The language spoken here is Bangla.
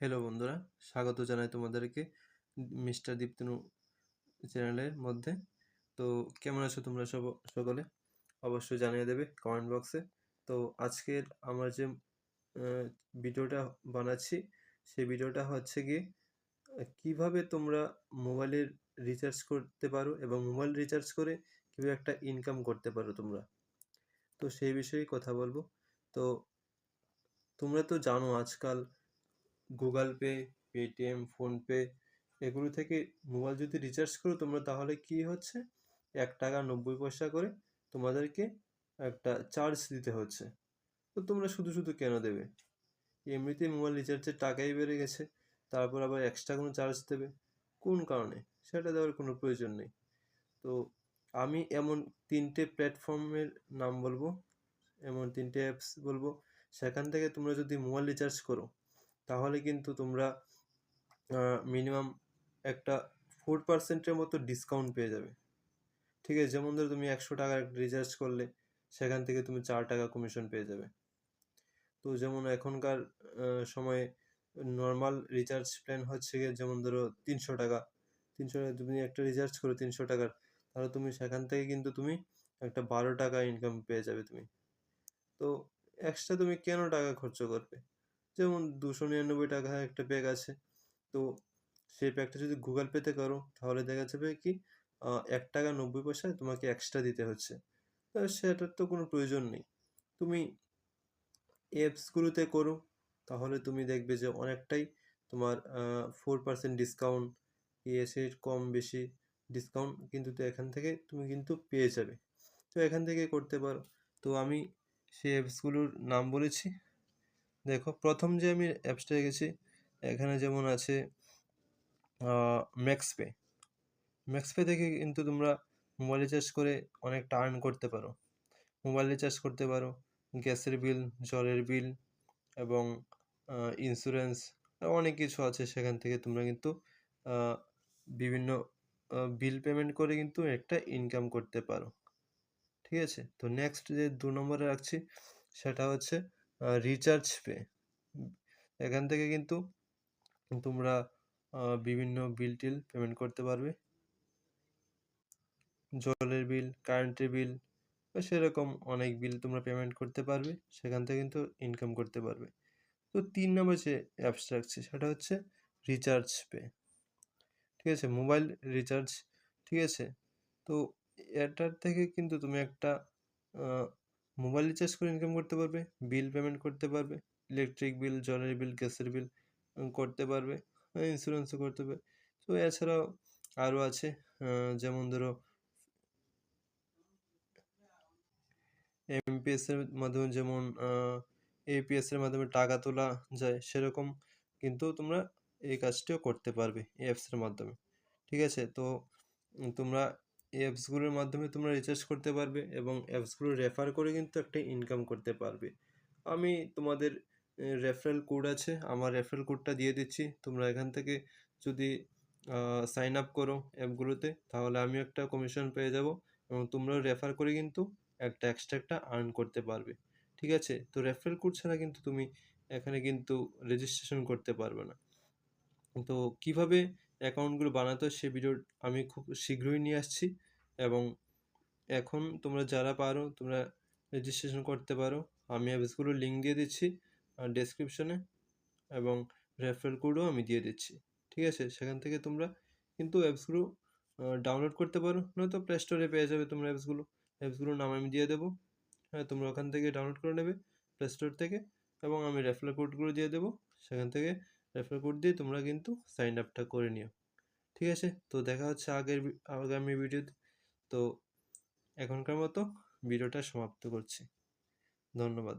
হ্যালো বন্ধুরা, স্বাগত জানাই তোমাদেরকে মিস্টার দীপ্তনু চ্যানেলের মধ্যে। তো কেমন আছো তোমরা সব, সকলে? অবশ্যই জানিয়ে দেবে কমেন্ট বক্সে তো আজকের আমরা যে ভিডিওটা বানাচ্ছি, সেই ভিডিওটা হচ্ছে গিয়ে, কীভাবে তোমরা মোবাইলের রিচার্জ করতে পারো এবং মোবাইল রিচার্জ করে কীভাবে একটা ইনকাম করতে পারো তোমরা। তো সেই বিষয়ে কথা বলব। তো তোমরা তো জানো আজকাল গুগল পে, পেটিএম, ফোনপে এগুলো থেকে মোবাইল যদি রিচার্জ করো তোমরা তাহলে কি হচ্ছে? এক টাকা নব্বই পয়সা করে তোমাদেরকে একটা চার্জ দিতে হচ্ছে। তো তোমরা শুধু শুধু কেন দেবে? এমনিতেই মোবাইল রিচার্জের টাকাই বেড়ে গেছে, তারপর আবার এক্সট্রা কোনো চার্জ দেবে। কোন কারণে? সেটা দেওয়ার কোনো প্রয়োজন নেই। তো আমি এমন তিনটে প্ল্যাটফর্মের নাম বলব, এমন তিনটে অ্যাপস বলব, সেখান থেকে তোমরা যদি মোবাইল রিচার্জ করো তাহলে কিন্তু তোমরা মিনিমাম একটা ফোর পার্সেন্টের মতো ডিসকাউন্ট পেয়ে যাবে। ঠিক আছে? যেমন ধরো তুমি একশো টাকা রিচার্জ করলে, সেখান থেকে তুমি চার টাকা কমিশন পেয়ে যাবে। তো যেমন এখনকার সময়ে নর্মাল রিচার্জ প্ল্যান হচ্ছে গিয়ে যেমন ধরো তিনশো টাকা। তিনশো টাকা তুমি একটা রিচার্জ করো তিনশো টাকার, তাহলে তুমি সেখান থেকে কিন্তু তুমি একটা বারো টাকা ইনকাম পেয়ে যাবে তুমি। তো এক্সট্রা তুমি কেন টাকা খরচ করবে? যেমন দুশো নিরানব্বই টাকা একটা প্যাক আছে। তো সেই প্যাকটা যদি গুগল পেতে করো, তাহলে দেখা যাবে কি এক টাকা নব্বই পয়সায় তোমাকে এক্সট্রা দিতে হচ্ছে। তো সেটার তো কোনো প্রয়োজন নেই। তুমি অ্যাপসগুলোতে করো, তাহলে তুমি দেখবে যে অনেকটাই তোমার ফোর পার্সেন্ট ডিসকাউন্ট এসে কম বেশি ডিসকাউন্ট কিন্তু তো এখান থেকে তুমি কিন্তু পেয়ে যাবে। তো এখান থেকে করতে পারো। তো আমি সেই অ্যাপসগুলোর নাম বলেছি। দেখো, প্রথম যে আমি অ্যাপসটা গেছি এখানে যেমন আছে ম্যাক্সপে ম্যাক্সপে থেকে কিন্তু তোমরা মোবাইল রিচার্জ করে অনেক টার্ন করতে পারো। মোবাইল রিচার্জ করতে পারো, গ্যাসের বিল, জলের বিল এবং ইন্স্যুরেন্স অনেক কিছু আছে সেখান থেকে তোমরা কিন্তু বিভিন্ন বিল পেমেন্ট করে কিন্তু একটা ইনকাম করতে পারো। ঠিক আছে? তো নেক্সট যে দু নম্বরে রাখছি, সেটা হচ্ছে রিচার্জ পে এখান থেকে কিন্তু তোমরা বিভিন্ন বিল টিল পেমেন্ট করতে পারবে। জলের বিল কারেন্টের বিল সেরকম অনেক বিল তোমরা পেমেন্ট করতে পারবে। সেখান থেকে কিন্তু ইনকাম করতে পারবে। তো তিন নম্বর যে অ্যাপস রাখছে সেটা হচ্ছে রিচার্জ পে ঠিক আছে? মোবাইল রিচার্জ ঠিক আছে? তো এটার থেকে কিন্তু তুমি একটা মোবাইল রিচার্জ করে ইনকাম করতে পারবে বিল পেমেন্ট করতে পারবে ইলেকট্রিক বিল জলের বিল গ্যাসের বিল করতে পারবে ইন্স্যুরেন্সও করতে পারবে। তো এছাড়াও আরও আছে যেমন ধরো এমপিএসের মাধ্যমে যেমন এপিএসের মাধ্যমে টাকা তোলা যায়, সেরকম কিন্তু তোমরা এই কাজটিও করতে পারবে, এই অ্যাপসের মাধ্যমে। ঠিক আছে? তো তোমরা এই অ্যাপসগুলোর মাধ্যমে তোমরা রিচার্জ করতে পারবে এবং অ্যাপসগুলো রেফার করে কিন্তু একটা ইনকাম করতে পারবে। আমি তোমাদের রেফারেল কোড আছে, আমার রেফারেল কোডটা দিয়ে দিচ্ছি। তোমরা এখান থেকে যদি সাইন আপ করো অ্যাপগুলোতে তাহলে আমি একটা কমিশন পেয়ে যাব এবং তোমরাও রেফার করে কিন্তু একটা এক্সট্রা একটা আর্ন করতে পারবে। ঠিক আছে? তো রেফারেল কোড ছাড়া কিন্তু তুমি এখানে কিন্তু রেজিস্ট্রেশন করতে পারবে না। তো কীভাবে অ্যাকাউন্টগুলো বানাতে সে ভিডিও আমি খুব শীঘ্রই নিয়ে আসছি। এবং এখন তোমরা যারা পারো, তোমরা রেজিস্ট্রেশন করতে পারো। আমি অ্যাপসগুলোর লিঙ্ক দিয়ে দিচ্ছি ডেসক্রিপশনে এবং রেফারেল কোডও আমি দিয়ে দিচ্ছি। ঠিক আছে? সেখান থেকে তোমরা কিন্তু অ্যাপসগুলো ডাউনলোড করতে পারো। নয়তো প্লে স্টোরে পেয়ে যাবে তোমরা অ্যাপসগুলো অ্যাপসগুলোর নাম আমি দিয়ে দেবো। হ্যাঁ তোমরা ওখান থেকে ডাউনলোড করে নেবে প্লে স্টোর থেকে। এবং আমি রেফারেল কোডগুলো দিয়ে দেবো। সেখান থেকে রেফারেল কোড দিয়ে তোমরা কিন্তু সাইন আপটা করে নিও। ঠিক আছে? তো দেখা হচ্ছে আগের আগামী ভিডিওতে তো এখনকার মতো ভিডিওটা সমাপ্ত করছি। ধন্যবাদ।